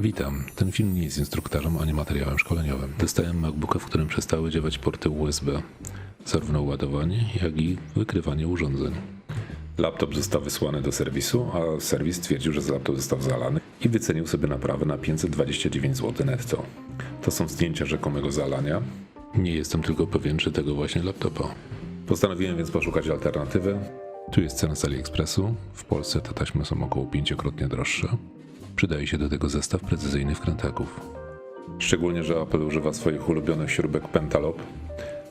Witam. Ten film nie jest instruktażem ani materiałem szkoleniowym. Dostałem MacBooka, w którym przestały działać porty USB, zarówno ładowanie, jak i wykrywanie urządzeń. Laptop został wysłany do serwisu, a serwis stwierdził, że laptop został zalany i wycenił sobie naprawę na 529 zł netto. To są zdjęcia rzekomego zalania. Nie jestem tylko pewien, czy tego właśnie laptopa. Postanowiłem więc poszukać alternatywy. Tu jest cena z AliExpressu. W Polsce te taśmy są około pięciokrotnie droższe. Przydaje się do tego zestaw precyzyjnych wkrętaków. Szczególnie, że Apple używa swoich ulubionych śrubek Pentalop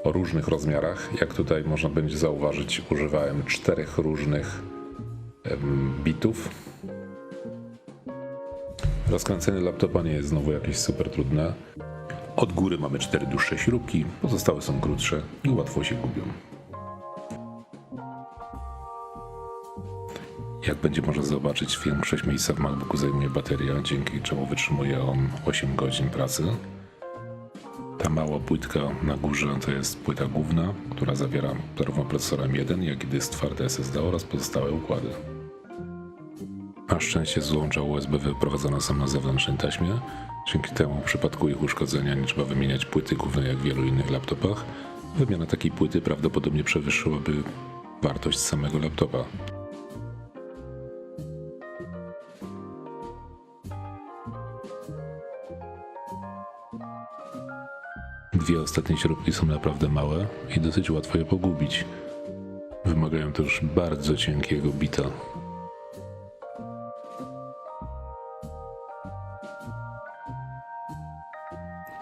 o różnych rozmiarach. Jak tutaj można będzie zauważyć, używałem czterech różnych em, bitów. Rozkręcenie laptopa nie jest znowu jakieś super trudne. Od góry mamy cztery dłuższe śrubki, pozostałe są krótsze i łatwo się gubią. Jak będzie można zobaczyć, większość miejsca w MacBooku zajmuje bateria, dzięki czemu wytrzymuje on 8 godzin pracy. Ta mała płytka na górze to jest płyta główna, która zawiera zarówno procesor M1, jak i dysk twardy SSD oraz pozostałe układy. Na szczęście złącza USB wyprowadzone są na zewnętrznej taśmie, dzięki temu w przypadku ich uszkodzenia nie trzeba wymieniać płyty głównej jak w wielu innych laptopach. Wymiana takiej płyty prawdopodobnie przewyższyłaby wartość samego laptopa. Dwie ostatnie śrubki są naprawdę małe i dosyć łatwo je pogubić. Wymagają też bardzo cienkiego bita.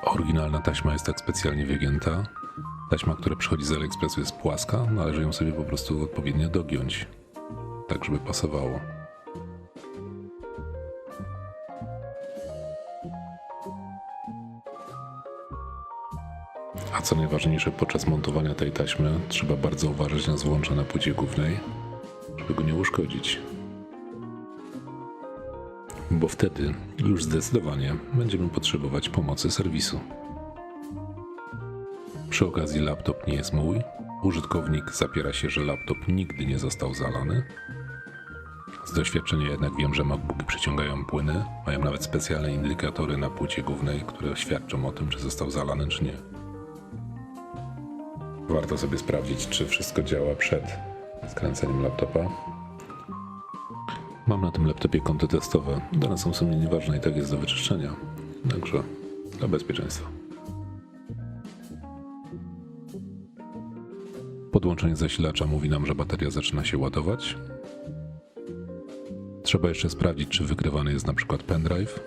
Oryginalna taśma jest tak specjalnie wygięta. Taśma, która przychodzi z AliExpressu jest płaska, należy ją sobie po prostu odpowiednio dogiąć, tak żeby pasowało. A co najważniejsze, podczas montowania tej taśmy trzeba bardzo uważać na złącze na płycie głównej, żeby go nie uszkodzić. Bo wtedy już zdecydowanie będziemy potrzebować pomocy serwisu. Przy okazji laptop nie jest mój. Użytkownik zapiera się, że laptop nigdy nie został zalany. Z doświadczenia jednak wiem, że MacBooki przyciągają płyny, mają nawet specjalne indykatory na płycie głównej, które świadczą o tym, czy został zalany, czy nie. Warto sobie sprawdzić, czy wszystko działa przed skręceniem laptopa. Mam na tym laptopie konto testowe. Dane są w sumie nieważne i tak jest do wyczyszczenia. Także dla bezpieczeństwa. Podłączenie zasilacza mówi nam, że bateria zaczyna się ładować. Trzeba jeszcze sprawdzić, czy wykrywany jest na przykład pendrive.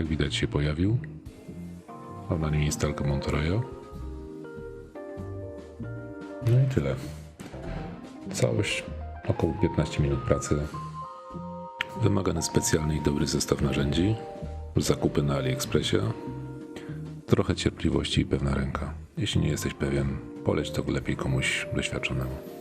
Jak widać się pojawił. Mam na nim instalkę Monterey. No i tyle. Całość około 15 minut pracy. Wymagany specjalny i dobry zestaw narzędzi. Zakupy na AliExpressie. Trochę cierpliwości i pewna ręka. Jeśli nie jesteś pewien, poleć to lepiej komuś doświadczonemu.